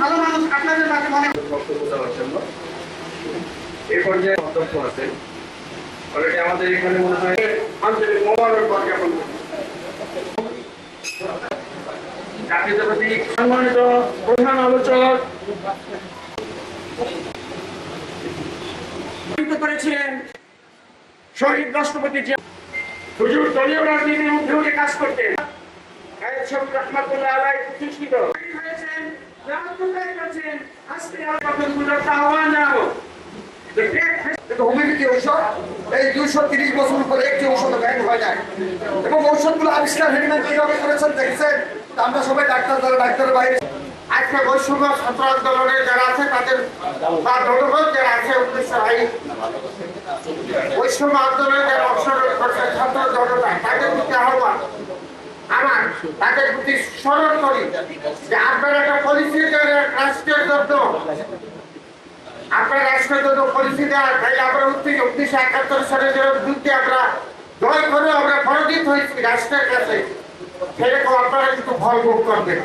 ভালো মানুষ আপনাদের কাছে মনে বক্তব্য দেওয়ার জন্য। এই পর্যায়ে অধ্যক্ষ আছেন অলরেডি আমাদের এখানে মনে হয় জ্ঞাপন জাতীয়তাবাদী সম্মানিত প্রধান আলোচক। করেছিলেন শহীদ রাষ্ট্রপতি হুজুর দলীয় রাজনীতির মধ্যে কাজ করতেন গায়ের রহমাতুল্লাহ আলাই প্রতিষ্ঠিত হয়েছেন রাজনীতি করেছেন আজকে আপনাদের একটা আহ্বান জানাব The great কিন্তু হোমিওপ্যাথি ঔষধ? এই দুইশো তিরিশ বছর পরে একটি ঔষধ ব্যান হয় নাই। এবং ঔষধগুলো আবিষ্কার হেডিম্যান কীভাবে করেছেন দেখছেন? আমরা সবাই ডাক্তার যারা ডাক্তারের বাইরে। আজকে বৈষম্য ছাত্র আন্দোলনে যারা আছে তাদের বা জনগণ যারা আছে উদ্দেশ্য আই বৈষম্য আন্দোলনে যারা অংশগ্রহণ করছে ছাত্র জনতা তাদের প্রতি আহ্বান। আমার তাদের প্রতি স্মরণ করি যে আপনার একটা পলিসি রাষ্ট্রের জন্য আপনার রাষ্ট্রের জন্য পলিসি দেওয়া তাই আমরা উত্তেজ উনিশশো একাত্তর সালের যুদ্ধে আমরা জয় করে আমরা পরাজিত হয়েছি রাষ্ট্রের কাছে, সেরকম আপনারা কিন্তু ফল ভোগ করবেন।